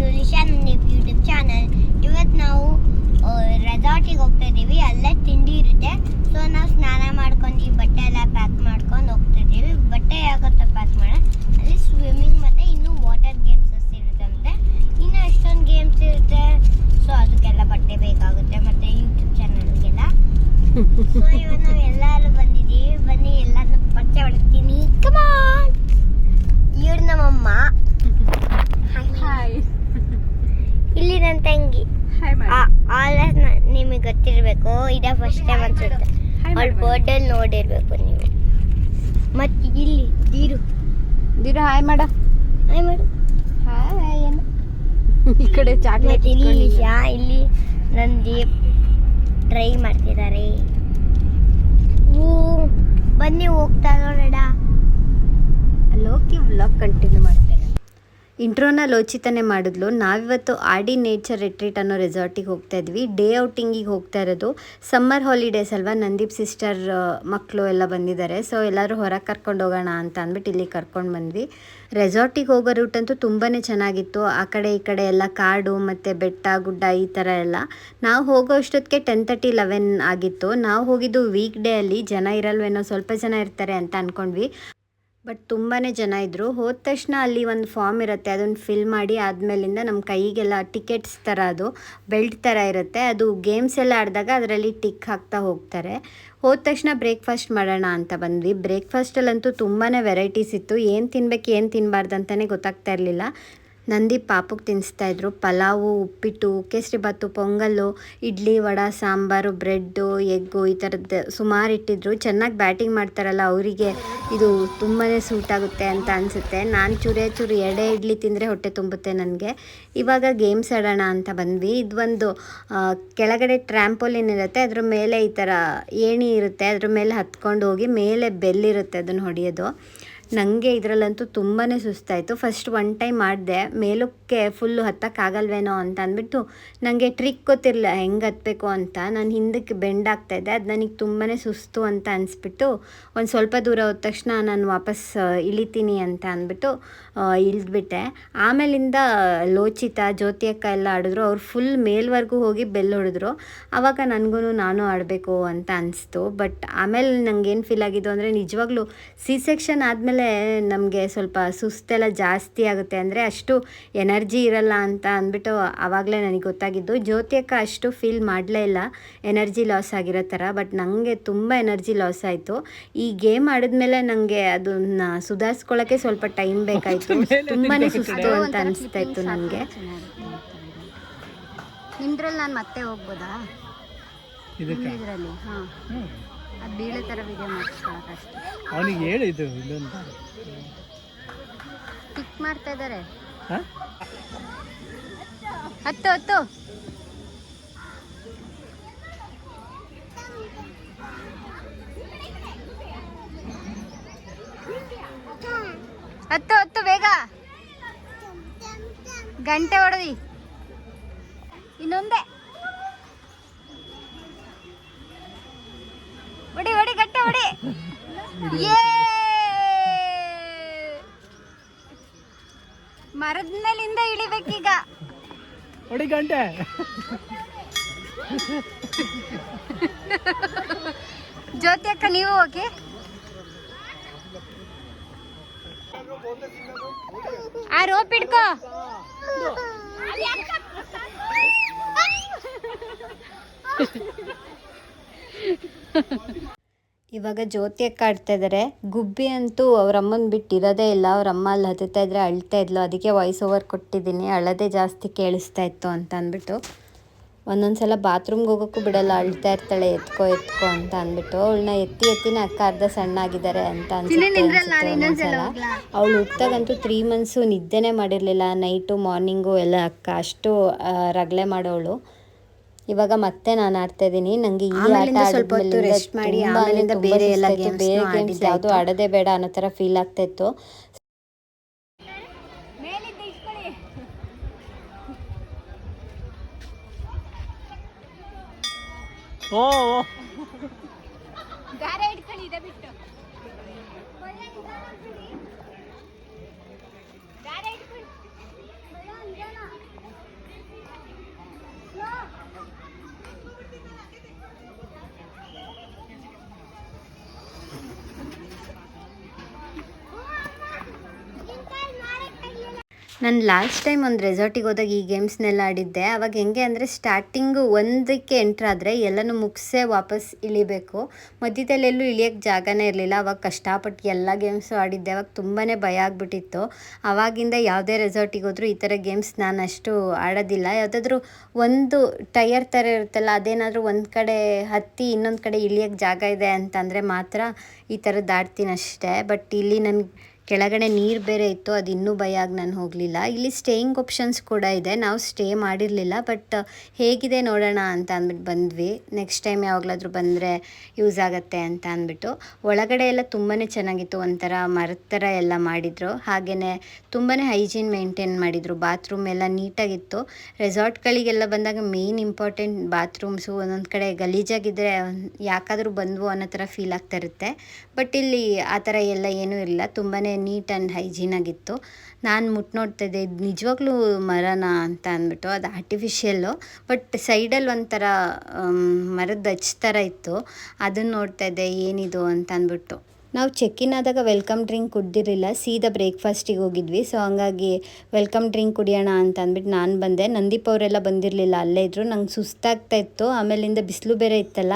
ನನ್ನ YouTube channel ಇವತ್ತು ನಾವು ರೆಸಾರ್ಟಿಗೆ ಹೋಗ್ತಾ ಇದ್ದೀವಿ ಅಲ್ಲೇ ತಿಂಡಿ ಇರುತ್ತೆ. ಸೊ ನಾವು ಸ್ನಾನ ಮಾಡ್ಕೊಂಡು ಬಟ್ಟೆ ಎಲ್ಲ ಪ್ಯಾಕ್ ಮಾಡ್ಕೊಂಡು ಹೋಗ್ತಾ ಇದ್ದೀವಿ ಬಟ್ಟೆ ಯಾಕತ್ತ ಪ್ಯಾಕ್ ಮಾಡ ಅಲ್ಲಿ ಸ್ವಿಮ್ಮಿಂಗ್ ಮತ್ತು ಇನ್ನು ವಾಟರ್ ಗೇಮ್ಸಸ್ ಇರುತ್ತಂತೆ. ಇನ್ನು ಎಷ್ಟೊಂದು ಗೇಮ್ಸ್ ಇರುತ್ತೆ. ಸೊ ಅದಕ್ಕೆಲ್ಲ ಬಟ್ಟೆ ಬೇಕಾಗುತ್ತೆ ಮತ್ತೆ ಯೂಟ್ಯೂಬ್ ಚಾನಲ್ಗೆಲ್ಲ ಸೊ ಇವತ್ತು ನಾವು ಎಲ್ಲರೂ ಬಂದಿದ್ದೀವಿ ಬನ್ನಿ ಎಲ್ಲರನ್ನ ಪರಿಚಯ ಮಾಡ್ತೀನಿ ಕಮಾನ್ ಇವ್ರು ನಮ್ಮಮ್ಮ ಹಾಯ್ ಇಲ್ಲಿ ನನ್ನ ತಂಗಿ ಹಾಯ್ ಆಲ್ ನಿಮಗೆ ಗೊತ್ತಿರಬೇಕು. ಇದೇ ಫಸ್ಟ್ ಟೈಮ್ ಅನ್ಸುತ್ತೆ. ಅವಳ ಬರ್ಡಲ್ಲಿ ನೋಡಿರ್ಬೇಕು ನೀವು. ಮತ್ತೆ ಇಲ್ಲಿ ದೀರು ದೀರು ಹಾಯ್ ಮಾಡ ಹಾಯ್ ಮಾಡು ಹಾಯ್ ಏನು ಈ ಕಡೆ ಚಾಕ್ಲೇಟ್ ಇಲ್ಲಿ ಯಾ ಇಲ್ಲಿ ನಂದೀಪ್ ಟ್ರೈ ಮಾಡ್ತಿದ್ದಾರೆ ಓ ಬನ್ನಿ ಹೋಗ್ತಾ ನೋಡೋಣ. ಲೋಕಿ ವ್ಲಾಗ್ ಕಂಟಿನ್ಯೂ ಮಾಡ್ತೇನೆ. ಇಂಟ್ರೋನ ಲೋಚಿತನೇ ಮಾಡಿದ್ಲು. ನಾವಿವತ್ತು ಆಡಿ ನೇಚರ್ ರಿಟ್ರೀಟ್ ಅನ್ನೋ ರೆಸಾರ್ಟಿಗೆ ಹೋಗ್ತಾ ಇದ್ವಿ. ಡೇ ಔಟಿಂಗಿಗೆ ಹೋಗ್ತಾ ಇರೋದು. ಸಮ್ಮರ್ ಹಾಲಿಡೇಸ್ ಅಲ್ವಾ? ನಂದೀಪ್ ಸಿಸ್ಟರ್ ಮಕ್ಕಳು ಎಲ್ಲ ಬಂದಿದ್ದಾರೆ. ಸೊ ಎಲ್ಲರೂ ಹೊರಗೆ ಕರ್ಕೊಂಡು ಹೋಗೋಣ ಅಂತ ಅಂದ್ಬಿಟ್ಟು ಇಲ್ಲಿ ಕರ್ಕೊಂಡು ಬಂದ್ವಿ. ರೆಸಾರ್ಟಿಗೆ ಹೋಗೋ ರೂಟ್ ಅಂತೂ ತುಂಬಾ ಚೆನ್ನಾಗಿತ್ತು. ಆ ಕಡೆ ಈ ಕಡೆ ಎಲ್ಲ ಕಾಡು ಮತ್ತು ಬೆಟ್ಟ, ಗುಡ್ಡ ಈ ಥರ ಎಲ್ಲ. ನಾವು ಹೋಗೋ ಅಷ್ಟೊತ್ತಿಗೆ ಟೆನ್ ತರ್ಟಿ ಲೆವೆನ್ ಆಗಿತ್ತು. ನಾವು ಹೋಗಿದ್ದು ವೀಕ್ ಡೇ ಅಲ್ಲಿ ಜನ ಇರಲ್ವೇನೋ ಸ್ವಲ್ಪ ಜನ ಇರ್ತಾರೆ ಅಂತ ಅಂದ್ಕೊಂಡ್ವಿ ಬಟ್ ತುಂಬಾ ಜನ ಇದ್ದರು ಹೋದ ತಕ್ಷಣ ಅಲ್ಲಿ ಒಂದು ಫಾರ್ಮ್ ಇರುತ್ತೆ ಅದನ್ನು ಫಿಲ್ ಮಾಡಿ ಆದಮೇಲಿಂದ ನಮ್ಮ ಕೈಗೆಲ್ಲ ಟಿಕೆಟ್ಸ್ ಥರ ಅದು ಬೆಲ್ಟ್ ಥರ ಇರುತ್ತೆ. ಅದು ಗೇಮ್ಸ್ ಎಲ್ಲ ಆಡಿದಾಗ ಅದರಲ್ಲಿ ಟಿಕ್ ಹಾಕ್ತಾ ಹೋಗ್ತಾರೆ. ಹೋದ ತಕ್ಷಣ ಬ್ರೇಕ್ಫಾಸ್ಟ್ ಮಾಡೋಣ ಅಂತ ಬಂದ್ವಿ. ಬ್ರೇಕ್ಫಾಸ್ಟಲ್ಲಂತೂ ತುಂಬಾ ವೆರೈಟೀಸ್ ಇತ್ತು. ಏನು ತಿನ್ಬೇಕು, ಏನು ತಿನ್ನಬಾರ್ದು ಅಂತಲೇ ಗೊತ್ತಾಗ್ತಾ ಇರಲಿಲ್ಲ. ನಂದಿ ಪಾಪಕ್ಕೆ ತಿನ್ನಿಸ್ತಾ ಇದ್ರು. ಪಲಾವು, ಉಪ್ಪಿಟ್ಟು ಕೇಸರಿಬಾತು ಪೊಂಗಲ್ಲು, ಇಡ್ಲಿ, ವಡ, ಸಾಂಬಾರು, ಬ್ರೆಡ್ಡು, ಎಗ್ಗು ಈ ಥರದ್ದು ಸುಮಾರು ಇಟ್ಟಿದ್ರು. ಚೆನ್ನಾಗಿ ಬ್ಯಾಟಿಂಗ್ ಮಾಡ್ತಾರಲ್ಲ ಅವರಿಗೆ. ಇದು ತುಂಬಾ ಸೂಟ್ ಆಗುತ್ತೆ ಅಂತ ಅನಿಸುತ್ತೆ. ನಾನು ಚೂರೇ ಚೂರು ಎಡೆ ಇಡ್ಲಿ ತಿಂದರೆ ಹೊಟ್ಟೆ ತುಂಬುತ್ತೆ ನನಗೆ. ಇವಾಗ ಗೇಮ್ಸ್ ಆಡೋಣ ಅಂತ ಬಂದ್ವಿ. ಇದು ಒಂದು ಕೆಳಗಡೆ ಟ್ರ್ಯಾಂಪೋಲಿನ್ ಇರುತ್ತೆ. ಅದ್ರ ಮೇಲೆ ಈ ಥರ ಏಣಿ ಇರುತ್ತೆ. ಅದ್ರ ಮೇಲೆ ಹತ್ಕೊಂಡು ಹೋಗಿ ಮೇಲೆ ಬೆಲ್ಲಿರುತ್ತೆ ಅದನ್ನು ಹೊಡೆಯೋದು. ನನಗೆ ಇದರಲ್ಲಂತೂ ತುಂಬಾ ಸುಸ್ತಾಯಿತು. ಫಸ್ಟ್ ಒನ್ ಟೈಮ್ ಮಾಡಿದೆ. ಮೇಲಕ್ಕೆ ಫುಲ್ಲು ಹತ್ತಕ್ಕಾಗಲ್ವೇನೋ ಅಂತ ಅಂದ್ಬಿಟ್ಟು ನನಗೆ ಟ್ರಿಕ್ ಗೊತ್ತಿರಲಿಲ್ಲ ಹೆಂಗೆ ಹತ್ತಬೇಕು ಅಂತ. ನಾನು ಹಿಂದಕ್ಕೆ ಬೆಂಡ್ ಆಗ್ತಾಯಿದ್ದೆ ಅದು ನನಗೆ ತುಂಬಾ ಸುಸ್ತು ಅಂತ ಅನಿಸ್ಬಿಟ್ಟು ಒಂದು ಸ್ವಲ್ಪ ದೂರ ಹೋದ ತಕ್ಷಣ ನಾನು ವಾಪಸ್ ಇಳಿತೀನಿ ಅಂತ ಅಂದ್ಬಿಟ್ಟು ಇಳಿದ್ಬಿಟ್ಟೆ. ಆಮೇಲಿಂದ ಲೋಚಿತ ಜ್ಯೋತಿ ಅಕ್ಕ ಎಲ್ಲ ಆಡಿದ್ರು. ಅವ್ರು ಫುಲ್ ಮೇಲ್ವರೆಗೂ ಹೋಗಿ ಬೆಲ್ ಹೊಡೆದ್ರು. ಆವಾಗ ನನಗೂ ನಾನು ಆಡಬೇಕು ಅಂತ ಅನಿಸ್ತು. ಬಟ್ ಆಮೇಲೆ ನಂಗೇನು ಫೀಲ್ ಆಗಿದ್ದು ಅಂದರೆ ನಿಜವಾಗ್ಲೂ ಸಿ ಸೆಕ್ಷನ್ ಆದಮೇಲೆ ನಮಗೆ ಸ್ವಲ್ಪ ಸುಸ್ತೆಲ್ಲ ಜಾಸ್ತಿ ಆಗುತ್ತೆ. ಅಂದರೆ ಅಷ್ಟು ಎನರ್ಜಿ ಇರಲ್ಲ ಅಂತ ಅಂದ್ಬಿಟ್ಟು ಆವಾಗಲೇ ನನಗೆ ಗೊತ್ತಾಗಿದ್ದು. ಜ್ಯೋತಿ ಅಕ್ಕ ಅಷ್ಟು ಫೀಲ್ ಮಾಡಲೇ ಇಲ್ಲ. ಎನರ್ಜಿ ಲಾಸ್ ಆಗಿರೋ ಥರ. ಬಟ್ ನನಗೆ ತುಂಬ ಎನರ್ಜಿ ಲಾಸ್ ಆಯಿತು. ಈ ಗೇಮ್ ಆಡಿದ್ಮೇಲೆ ನನಗೆ ಅದನ್ನ ಸುಧಾರಿಸ್ಕೊಳ್ಳೋಕ್ಕೆ ಸ್ವಲ್ಪ ಟೈಮ್ ಬೇಕಾಯಿತು. ತುಂಬಾ ಸುಸ್ತು ಅಂತ ಅನಿಸ್ತಾ ಇತ್ತು ನನಗೆ. ನಿಮ್ದ್ರಲ್ಲಿ ನಾನು ಮತ್ತೆ ಹೋಗ್ಬೋದಾ? ಇದಕ್ಕೆ? ಇದರಲ್ಲಿ ಹಾಂ. ಅದು ಬೀಳೋ ಥರ ವಿಡಿಯೋ ಮಾಡಿಸ್ಕೊಳಕ್ಕಷ್ಟೇ ಅವನಿಗೆ ಹೇಳಿದ್ದು ಇಲ್ಲೊಂದು. ಟಿಕ್ ಮಾಡ್ತಾ ಇದ್ದಾರೆ ಹತ್ತು ಹತ್ತು ಹತ್ತು ಬೇಗ ಗಂಟೆ ಹೊಡೆದಿ. ಇನ್ನೊಂದೇ. ಹೊಡಿ ಹೊಡಿ ಗಂಟೆ ಹೊಡಿ. ಮರದ ಮೇಲಿಂದ ಇಳಿಬೇಕೀಗ. ಹೊಡಿ ಗಂಟೆ. ಜ್ಯೋತಿ ಅಕ್ಕ ನೀವು ಓಕೆ ಆ ರೋಪ್ ಹಿಡ್ಕೋ. ಇವಾಗ ಜ್ಯೋತಿ ಅಕ್ಕ ಆಡ್ತಾ ಇದ್ದಾರೆ ಗುಬ್ಬಿ ಅಂತೂ ಅವ್ರ ಅಮ್ಮನ ಬಿಟ್ಟು ಇರೋದೇ ಇಲ್ಲ. ಅವ್ರ ಅಮ್ಮ ಅಲ್ಲಿ ಹತ್ತುತ್ತಾ ಇದ್ರೆ ಅಳ್ತಾ ಇದ್ಲು. ಅದಕ್ಕೆ ವಾಯ್ಸ್ ಓವರ್ ಕೊಟ್ಟಿದ್ದೀನಿ. ಅಳದೇ ಜಾಸ್ತಿ ಕೇಳಿಸ್ತಾ ಇತ್ತು ಅಂತ ಅಂದ್ಬಿಟ್ಟು. ಒಂದೊಂದ್ಸಲ ಬಾತ್ರೂಮ್ಗೆ ಹೋಗೋಕ್ಕೂ ಬಿಡಲ್ಲ ಅಳ್ತಾ ಇರ್ತಾಳೆ ಎತ್ಕೋ ಎತ್ಕೋ ಅಂತ ಅಂದ್ಬಿಟ್ಟು ಅವಳನ್ನ ಎತ್ತಿ ಎತ್ತಿನ ಅಕ್ಕ ಅರ್ಧ ಸಣ್ಣ ಆಗಿದ್ದಾರೆ ಅಂತ ಅನ್ಸುತ್ತೆ ಅವಳು ಹುಟ್ಟಾಗಂತೂ ತ್ರೀ ಮಂತ್ಸು ನಿದ್ದೆನೇ ಮಾಡಿರಲಿಲ್ಲ ನೈಟು ಮಾರ್ನಿಂಗು ಎಲ್ಲ ಅಕ್ಕ ಅಷ್ಟು ರಗಳೆ ಮಾಡೋಳು. ಇವಾಗ ಮತ್ತೆ ನಾನು ಆಡ್ತಾ ಇದ್ದೀನಿ ನಂಗೆ ಈ ಆಟ ಸ್ವಲ್ಪ ಹೊತ್ತು ಮಾಡಿ ಬೇರೆ ಗೇಮ್ಸ್. ಯಾವುದು ಆಡೋದೇ ಬೇಡ ಅನ್ನೋ ಥರ ಫೀಲ್ ಆಗ್ತಾ ಓ ಓ ಗಾರೆ ಇಟ್ಕೊಳ್ಳಿ ಇದೆ ಬಿಟ್ಟು ನಾನು ಲಾಸ್ಟ್ ಟೈಮ್ ಒಂದು ರೆಸಾರ್ಟಿಗೆ ಹೋದಾಗ ಈ ಗೇಮ್ಸ್ನೆಲ್ಲ ಆಡಿದ್ದೆ. ಅವಾಗ ಹೆಂಗೆ ಅಂದರೆ ಸ್ಟಾರ್ಟಿಂಗು ಒಂದಕ್ಕೆ ಎಂಟ್ರಾದರೆ ಎಲ್ಲನೂ ಮುಗಿಸೇ ವಾಪಸ್ ಇಳಿಬೇಕು. ಮಧ್ಯದಲ್ಲೆಲ್ಲೂ ಇಳಿಯೋಕ್ಕೆ ಜಾಗನೇ ಇರಲಿಲ್ಲ. ಅವಾಗ ಕಷ್ಟಪಟ್ಟು ಎಲ್ಲ ಗೇಮ್ಸು ಆಡಿದ್ದೆ. ಅವಾಗ ತುಂಬಾ ಭಯ ಆಗಿಬಿಟ್ಟಿತ್ತು. ಅವಾಗಿಂದ ಯಾವುದೇ ರೆಸಾರ್ಟಿಗೆ ಹೋದರೂ ಈ ಥರ ಗೇಮ್ಸ್ ನಾನು ಅಷ್ಟು ಆಡೋದಿಲ್ಲ. ಯಾವುದಾದ್ರೂ ಒಂದು ಟಯರ್ ಥರ ಇರುತ್ತಲ್ಲ, ಅದೇನಾದರೂ ಒಂದು ಕಡೆ ಹತ್ತಿ ಇನ್ನೊಂದು ಕಡೆ ಇಳಿಯೋಕ್ಕೆ ಜಾಗ ಇದೆ ಅಂತಂದರೆ ಮಾತ್ರ ಈ ಥರದ್ದು ಆಡ್ತೀನಿ ಅಷ್ಟೇ ಬಟ್ ಇಲ್ಲಿ ನನಗೆ ಕೆಳಗಡೆ ನೀರು ಬೇರೆ ಇತ್ತು, ಅದು ಇನ್ನೂ ಭಯ ಆಗಿ ನಾನು ಹೋಗಲಿಲ್ಲ. ಇಲ್ಲಿ ಸ್ಟೇಯಿಂಗ್ ಆಪ್ಷನ್ಸ್ ಕೂಡ ಇದೆ, ನಾವು ಸ್ಟೇ ಮಾಡಿರಲಿಲ್ಲ ಬಟ್ ಹೇಗಿದೆ ನೋಡೋಣ ಅಂತ ಅಂದ್ಬಿಟ್ಟು ಬಂದ್ವಿ. ನೆಕ್ಸ್ಟ್ ಟೈಮ್ ಯಾವಾಗಲಾದರೂ ಬಂದರೆ ಯೂಸ್ ಆಗುತ್ತೆ ಅಂತ ಅಂದ್ಬಿಟ್ಟು. ಒಳಗಡೆ ಎಲ್ಲ ತುಂಬಾ ಚೆನ್ನಾಗಿತ್ತು, ಒಂಥರ ಮರದ ಥರ ಎಲ್ಲ ಮಾಡಿದರು. ಹಾಗೆಯೇ ತುಂಬಾ ಹೈಜೀನ್ ಮೇಂಟೈನ್ ಮಾಡಿದರು ಬಾತ್ರೂಮ್ ಎಲ್ಲ ನೀಟಾಗಿತ್ತು. ರೆಸಾರ್ಟ್ಗಳಿಗೆಲ್ಲ ಬಂದಾಗ ಮೇಯ್ನ್ ಇಂಪಾರ್ಟೆಂಟ್ ಬಾತ್ರೂಮ್ಸು ಒಂದೊಂದು ಕಡೆ ಗಲೀಜಾಗಿದ್ದರೆ ಯಾಕಾದರೂ ಬಂದ್ವು ಅನ್ನೋ ಥರ ಫೀಲ್ ಆಗ್ತಾ ಇರುತ್ತೆ. ಬಟ್ ಇಲ್ಲಿ ಆ ಥರ ಎಲ್ಲ ಏನೂ ಇರಲಿಲ್ಲ ತುಂಬಾ ನೀಟ್ ಆ್ಯಂಡ್ ಹೈಜೀನ್ ಆಗಿತ್ತು. ನಾನು ಮುಟ್ಟು ನೋಡ್ತಾ ಇದ್ದೆ ಇದು ನಿಜವಾಗ್ಲೂ ಮರನ ಅಂತ ಅಂದ್ಬಿಟ್ಟು, ಅದು ಆರ್ಟಿಫಿಷಿಯಲ್ಲು ಬಟ್ ಸೈಡಲ್ಲಿ ಒಂಥರ ಮರದ ಹಚ್ಚ ಥರ ಇತ್ತು. ಅದನ್ನು ನೋಡ್ತಾ ಇದ್ದೆ ಏನಿದು ಅಂತ ಅಂದ್ಬಿಟ್ಟು. ನಾವು ಚೆಕ್ ಆದಾಗ ವೆಲ್ಕಮ್ ಡ್ರಿಂಕ್ ಕುಡ್ದಿರಲಿಲ್ಲ, ಸೀದಾ ಬ್ರೇಕ್ಫಾಸ್ಟಿಗೆ ಹೋಗಿದ್ವಿ. ಸೊ ಹಂಗಾಗಿ ವೆಲ್ಕಮ್ ಡ್ರಿಂಕ್ ಕುಡಿಯೋಣ ಅಂತ ಅಂದ್ಬಿಟ್ಟು ನಾನು ಬಂದೆ. ನಂದೀಪ್ ಅವರೆಲ್ಲ ಬಂದಿರಲಿಲ್ಲ, ಅಲ್ಲೇ ಇದ್ದರು ನಂಗೆ ಸುಸ್ತಾಗ್ತಾ ಇತ್ತು. ಆಮೇಲಿಂದ ಬಿಸಿಲು ಬೇರೆ ಇತ್ತಲ್ಲ,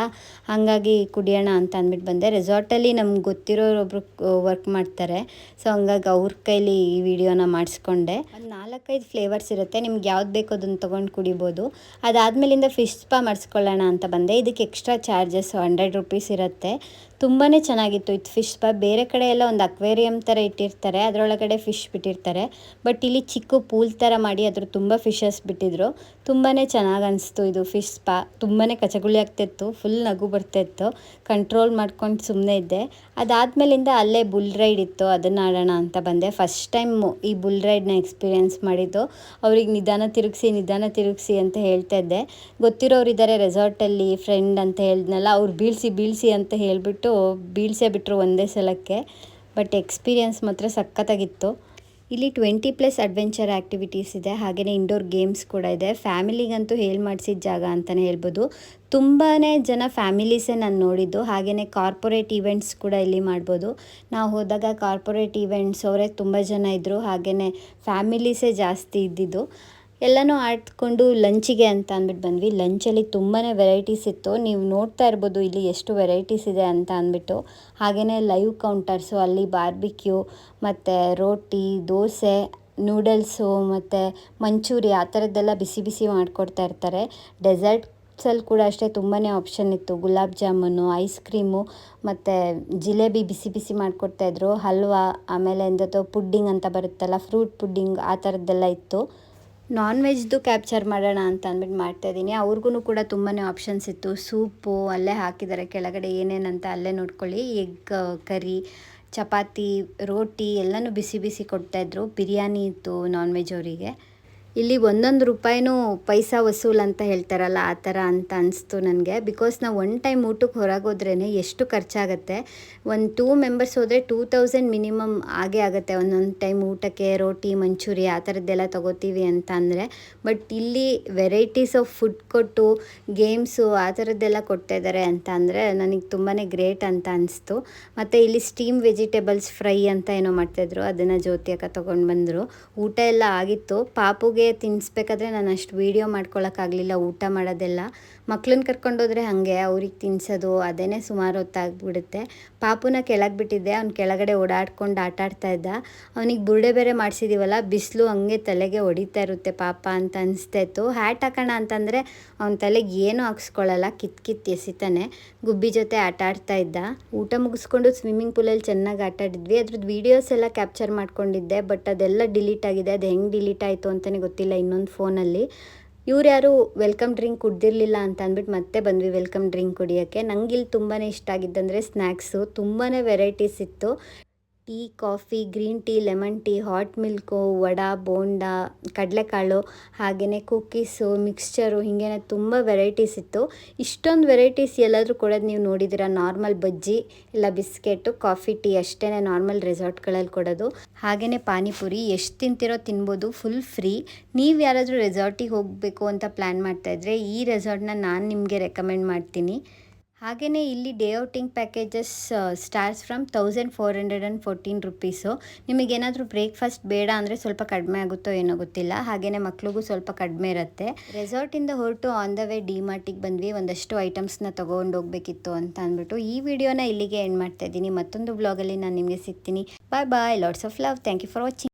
ಹಾಗಾಗಿ ಕುಡಿಯೋಣ ಅಂತ ಅಂದ್ಬಿಟ್ಟು ಬಂದೆ. ರೆಸಾರ್ಟಲ್ಲಿ ನಮ್ಗೆ ಗೊತ್ತಿರೋರೊಬ್ರು ವರ್ಕ್ ಮಾಡ್ತಾರೆ. ಸೊ ಹಂಗಾಗಿ ಅವ್ರ ಕೈಲಿ ಈ ವಿಡಿಯೋನ ಮಾಡಿಸ್ಕೊಂಡೆ. ಒಂದು ನಾಲ್ಕೈದು ಫ್ಲೇವರ್ಸ್ ಇರುತ್ತೆ. ನಿಮ್ಗೆ ಯಾವ್ದು ಬೇಕೋ ಅದನ್ನು ತೊಗೊಂಡು ಕುಡಿಬೋದು. ಅದಾದಮೇಲಿಂದ ಫಿಶ್ ಸ್ಪಾ ಮಾಡಿಸ್ಕೊಳ್ಳೋಣ ಅಂತ ಬಂದೆ. ಇದಕ್ಕೆ ಎಕ್ಸ್ಟ್ರಾ ಚಾರ್ಜಸ್ ಹಂಡ್ರೆಡ್ ರುಪೀಸ್ ಇರುತ್ತೆ. ತುಂಬಾ ಚೆನ್ನಾಗಿತ್ತು. ಇದು ಫಿಶ್ ಸ್ಪಾ ಬೇರೆ ಕಡೆ ಎಲ್ಲ ಒಂದು ಅಕ್ವೇರಿಯಂ ಥರ ಇಟ್ಟಿರ್ತಾರೆ, ಅದರೊಳಗಡೆ ಫಿಶ್ ಬಿಟ್ಟಿರ್ತಾರೆ. ಬಟ್ ಇಲ್ಲಿ ಚಿಕ್ಕ ಪೂಲ್ ಥರ ಮಾಡಿ ಅದ್ರ ತುಂಬ ಫಿಶಸ್ ಬಿಟ್ಟಿದ್ರು. ತುಂಬಾ ಚೆನ್ನಾಗಿ ಅನಿಸ್ತು ಇದು ಫಿಶ್ ಸ್ಪಾ ತುಂಬಾ ಕಚಗುಳಿ ಆಗ್ತಿತ್ತು ಫುಲ್ ನಗು ಬರ್ತಿತ್ತು. ಕಂಟ್ರೋಲ್ ಮಾಡ್ಕೊಂಡು ಸುಮ್ಮನೆ ಇದ್ದೆ. ಅದಾದಮೇಲಿಂದ ಅಲ್ಲೇ ಬುಲ್ ರೈಡ್ ಇತ್ತು, ಅದನ್ನು ಆಡೋಣ ಅಂತ ಬಂದೆ. ಫಸ್ಟ್ ಟೈಮ್ ಈ ಬುಲ್ ರೈಡ್ನ ಎಕ್ಸ್ಪೀರಿಯೆನ್ಸ್ ಮಾಡಿದ್ದು. ಅವ್ರಿಗೆ ನಿಧಾನ ತಿರುಗಿಸಿ ನಿಧಾನ ತಿರುಗಿಸಿ ಅಂತ ಹೇಳ್ತಾ ಇದ್ದೆ. ಗೊತ್ತಿರೋರು ಇದ್ದಾರೆ ರೆಸಾರ್ಟಲ್ಲಿ ಫ್ರೆಂಡ್ ಅಂತ ಹೇಳಿದ್ನಲ್ಲ, ಅವ್ರು ಬೀಳಿಸಿ ಬೀಳಿಸಿ ಅಂತ ಹೇಳಿಬಿಟ್ಟು ಬೀಳ್ಸೇ ಬಿಟ್ಟರು ಒಂದೇ ಸಲಕ್ಕೆ. ಬಟ್ ಎಕ್ಸ್ಪೀರಿಯನ್ಸ್ ಮಾತ್ರ ಸಖತ್ತಾಗಿತ್ತು. ಇಲ್ಲಿ ಟ್ವೆಂಟಿ ಪ್ಲಸ್ ಅಡ್ವೆಂಚರ್ ಆ್ಯಕ್ಟಿವಿಟೀಸ್ ಇದೆ. ಹಾಗೆಯೇ ಇಂಡೋರ್ ಗೇಮ್ಸ್ ಕೂಡ ಇದೆ. ಫ್ಯಾಮಿಲಿಗಂತೂ ಹೇಳಿ ಮಾಡಿಸಿದ ಜಾಗ ಅಂತಲೇ ಹೇಳ್ಬೋದು. ತುಂಬಾ ಜನ ಫ್ಯಾಮಿಲೀಸೇ ನಾನು ನೋಡಿದ್ದು. ಹಾಗೆಯೇ ಕಾರ್ಪೊರೇಟ್ ಈವೆಂಟ್ಸ್ ಕೂಡ ಇಲ್ಲಿ ಮಾಡ್ಬೋದು. ನಾವು ಹೋದಾಗ ಕಾರ್ಪೊರೇಟ್ ಈವೆಂಟ್ಸ್ ಅವರೇ ತುಂಬ ಜನ ಇದ್ದರು ಹಾಗೆಯೇ ಫ್ಯಾಮಿಲೀಸೇ ಜಾಸ್ತಿ ಇದ್ದಿದ್ದು. ಎಲ್ಲನೂ ಆಡ್ಕೊಂಡು ಲಂಚಿಗೆ ಅಂತ ಅಂದ್ಬಿಟ್ಟು ಬಂದ್ವಿ. ಲಂಚಲ್ಲಿ ತುಂಬಾ ವೆರೈಟೀಸ್ ಇತ್ತು. ನೀವು ನೋಡ್ತಾ ಇರ್ಬೋದು ಇಲ್ಲಿ ಎಷ್ಟು ವೆರೈಟೀಸ್ ಇದೆ ಅಂತ ಅಂದ್ಬಿಟ್ಟು. ಹಾಗೆಯೇ ಲೈವ್ ಕೌಂಟರ್ಸು, ಅಲ್ಲಿ ಬಾರ್ಬಿಕ್ಯೂ, ಮತ್ತು ರೋಟಿ, ದೋಸೆ, ನೂಡಲ್ಸು, ಮತ್ತು ಮಂಚೂರಿ ಆ ಥರದ್ದೆಲ್ಲ ಬಿಸಿ ಬಿಸಿ ಮಾಡಿಕೊಡ್ತಾ ಇರ್ತಾರೆ. ಡೆಸರ್ಟ್ಸಲ್ಲಿ ಕೂಡ ಅಷ್ಟೇ ತುಂಬಾ ಆಪ್ಷನ್ ಇತ್ತು. ಗುಲಾಬ್ ಜಾಮೂನು, ಐಸ್ ಕ್ರೀಮು, ಮತ್ತು ಜಿಲೇಬಿ ಬಿಸಿ ಬಿಸಿ ಮಾಡಿಕೊಡ್ತಾಯಿದ್ರು ಹಲ್ವಾ, ಆಮೇಲೆ ಎಂದತ್ತೋ ಪುಡ್ಡಿಂಗ್ ಅಂತ ಬರುತ್ತಲ್ಲ, ಫ್ರೂಟ್ ಪುಡ್ಡಿಂಗ್ ಆ ಥರದ್ದೆಲ್ಲ ಇತ್ತು. ನಾನ್ ವೆಜ್ದು ಕ್ಯಾಪ್ಚರ್ ಮಾಡೋಣ ಅಂತ ಅಂದ್ಬಿಟ್ಟು ಮಾಡ್ತಾಯಿದ್ದೀನಿ ಅವ್ರಿಗೂ ಕೂಡ ತುಂಬಾ ಆಪ್ಷನ್ಸ್ ಇತ್ತು. ಸೂಪು, ಅಲ್ಲೇ ಹಾಕಿದ್ದಾರೆ ಕೆಳಗಡೆ ಏನೇನಂತ ಅಲ್ಲೇ ನೋಡ್ಕೊಳ್ಳಿ. ಎಗ್, ಕರಿ, ಚಪಾತಿ, ರೋಟಿ ಎಲ್ಲನೂ ಬಿಸಿ ಬಿಸಿ ಕೊಡ್ತಾಯಿದ್ರು ಬಿರಿಯಾನಿ ಇತ್ತು ನಾನ್ ವೆಜ್ ಅವರಿಗೆ. ಇಲ್ಲಿ ಒಂದೊಂದು ರೂಪಾಯಿನೂ ಪೈಸಾ ವಸೂಲ್ ಅಂತ ಹೇಳ್ತಾರಲ್ಲ ಆ ಥರ ಅಂತ ಅನಿಸ್ತು ನನಗೆ. ಬಿಕಾಸ್ ನಾವು ಒನ್ ಟೈಮ್ ಊಟಕ್ಕೆ ಹೊರಗೆ ಹೋದ್ರೇ ಎಷ್ಟು ಖರ್ಚಾಗುತ್ತೆ? ಒಂದು ಟೂ ಮೆಂಬರ್ಸ್ ಹೋದರೆ ಟೂ ತೌಸಂಡ್ ಮಿನಿಮಮ್ ಆಗೇ ಆಗುತ್ತೆ. ಒಂದೊಂದು ಟೈಮ್ ಊಟಕ್ಕೆ, ರೋಟಿ, ಮಂಚೂರಿ ಆ ಥರದ್ದೆಲ್ಲ ತೊಗೋತೀವಿ ಅಂತ ಅಂದರೆ. ಬಟ್ ಇಲ್ಲಿ ವೆರೈಟೀಸ್ ಆಫ್ ಫುಡ್ ಕೊಟ್ಟು ಗೇಮ್ಸು ಆ ಥರದ್ದೆಲ್ಲ ಕೊಡ್ತಾ ಇದ್ದಾರೆ ಅಂತ ಅಂದರೆ ನನಗೆ ತುಂಬಾ ಗ್ರೇಟ್ ಅಂತ ಅನಿಸ್ತು. ಮತ್ತು ಇಲ್ಲಿ ಸ್ಟೀಮ್ ವೆಜಿಟೇಬಲ್ಸ್ ಫ್ರೈ ಅಂತ ಏನೋ ಮಾಡ್ತಾಯಿದ್ರು. ಅದನ್ನು ಜ್ಯೋತಿಯಕ್ಕ ತೊಗೊಂಡು ಬಂದರು. ಊಟ ಎಲ್ಲ ಆಗಿತ್ತು. ಪಾಪುಗೆ ತಿನ್ನಿಸ್ಬೇಕಾದ್ರೆ ನಾನು ಅಷ್ಟು ವೀಡಿಯೋ ಮಾಡ್ಕೊಳಕ್ಕಾಗಲಿಲ್ಲ, ಊಟ ಮಾಡೋದೆಲ್ಲ. ಮಕ್ಳನ್ನ ಕರ್ಕೊಂಡೋದ್ರೆ ಹಾಗೆ, ಅವ್ರಿಗೆ ತಿನ್ನಿಸೋದು ಅದೇ ಸುಮಾರು ಹೊತ್ತಾಗ್ಬಿಡುತ್ತೆ. ಪಾಪುನ ಕೆಳಗೆ ಬಿಟ್ಟಿದ್ದೆ, ಅವ್ನು ಕೆಳಗಡೆ ಓಡಾಡ್ಕೊಂಡು ಆಟ ಆಡ್ತಾ ಇದ್ದ. ಅವನಿಗೆ ಬುರುಡೆ ಬೇರೆ ಮಾಡಿಸಿದ್ದೀವಲ್ಲ ಬಿಸಿಲು ಹಂಗೆ ತಲೆಗೆ ಹೊಡಿತಾ ಇರುತ್ತೆ ಪಾಪ ಅಂತ ಅನಿಸ್ತಾಯಿತ್ತು ಹ್ಯಾಟ್ ಹಾಕೋಣ ಅಂತಂದರೆ ಅವನ ತಲೆಗೆ ಏನೂ ಹಾಕ್ಸ್ಕೊಳ್ಳಲ್ಲ ಕಿತ್ ಕಿತ್ ಎಸಿತಾನೆ. ಗುಬ್ಬಿ ಜೊತೆ ಆಟ ಆಡ್ತಾ ಇದ್ದ. ಊಟ ಮುಗಿಸ್ಕೊಂಡು ಸ್ವಿಮ್ಮಿಂಗ್ ಪೂಲಲ್ಲಿ ಚೆನ್ನಾಗಿ ಆಟ ಆಡಿದ್ವಿ. ಅದ್ರದ್ದು ವೀಡಿಯೋಸ್ ಎಲ್ಲ ಕ್ಯಾಪ್ಚರ್ ಮಾಡ್ಕೊಂಡಿದ್ದೆ ಬಟ್ ಅದೆಲ್ಲ ಡಿಲೀಟ್ ಆಗಿದೆ. ಅದು ಹೆಂಗೆ ಡಿಲೀಟ್ ಆಯಿತು ಅಂತಲೇ ಗೊತ್ತಿಲ್ಲ ಇನ್ನೊಂದು ಫೋನಲ್ಲಿ ಇವ್ರು ಯಾರು ವೆಲ್ಕಮ್ ಡ್ರಿಂಕ್ ಕುಡ್ದಿರಲಿಲ್ಲ ಅಂತ ಅಂದ್ಬಿಟ್ಟು ಮತ್ತೆ ಬಂದ್ವಿ ವೆಲ್ಕಮ್ ಡ್ರಿಂಕ್ ಕುಡಿಯೋಕ್ಕೆ. ನಂಗೆ ಇಲ್ಲಿ ತುಂಬಾ ಇಷ್ಟ ಆಗಿದ್ದಂದರೆ ಸ್ನ್ಯಾಕ್ಸು ತುಂಬಾ ವೆರೈಟೀಸ್ ಇತ್ತು. Tea, coffee, green tea, lemon tea, hot milk, vada, bonda, ಕಡಲೆಕಾಳು, ಹಾಗೆಯೇ ಕುಕ್ಕೀಸು ಮಿಕ್ಸ್ಚರು ಹೀಗೇನೆ ತುಂಬ ವೆರೈಟೀಸ್ ಇತ್ತು. ಇಷ್ಟೊಂದು ವೆರೈಟೀಸ್ ಎಲ್ಲಾದರೂ ಕೊಡೋದು ನೀವು ನೋಡಿದ್ದೀರಾ? ನಾರ್ಮಲ್ ಬಜ್ಜಿ ಇಲ್ಲ ಬಿಸ್ಕೆಟು, ಕಾಫಿ ಟೀ ಅಷ್ಟೇ ನಾರ್ಮಲ್ ರೆಸಾರ್ಟ್ಗಳಲ್ಲಿ ಕೊಡೋದು. ಹಾಗೆಯೇ ಪಾನಿಪುರಿ, ಎಷ್ಟು ತಿಂತಿರೋ ತಿನ್ಬೋದು, ಫುಲ್ ಫ್ರೀ. ನೀವು ಯಾರಾದರೂ ರೆಸಾರ್ಟಿಗೆ ಹೋಗಬೇಕು ಅಂತ ಪ್ಲ್ಯಾನ್ ಮಾಡ್ತಾಯಿದ್ರೆ ಈ ರೆಸಾರ್ಟ್ನ ನಾನು ನಿಮಗೆ ರೆಕಮೆಂಡ್ ಮಾಡ್ತೀನಿ. ಹಾಗೆಯೇ ಇಲ್ಲಿ day outing packages starts from thousand four hundred and fourteen rupees ನಿಮಗೇನಾದರೂ ಬ್ರೇಕ್ಫಾಸ್ಟ್ ಬೇಡ ಅಂದರೆ ಸ್ವಲ್ಪ ಕಡಿಮೆ ಆಗುತ್ತೋ ಏನೋ ಗೊತ್ತಿಲ್ಲ. ಹಾಗೆಯೇ ಮಕ್ಳಿಗೂ ಸ್ವಲ್ಪ ಕಡಿಮೆ ಇರುತ್ತೆ. ರೆಸಾರ್ಟಿಂದ ಹೊರಟು ಆನ್ ದ ವೇ ಡಿ ಮಾರ್ಟಿಗೆ ಬಂದ್ವಿ. ಒಂದಷ್ಟು ಐಟಮ್ಸ್ನ ತೊಗೊಂಡು ಹೋಗ್ಬೇಕಿತ್ತು ಅಂತ ಅಂದ್ಬಿಟ್ಟು ಈ ವಿಡಿಯೋನ ಇಲ್ಲಿಗೆ ಎಂಡ್ ಮಾಡ್ತಾ ಇದ್ದೀನಿ. ಮತ್ತೊಂದು ಬ್ಲಾಗಲ್ಲಿ ನಾನು ನಿಮಗೆ ಸಿಗ್ತೀನಿ. Bye bye lots of love thank you for watching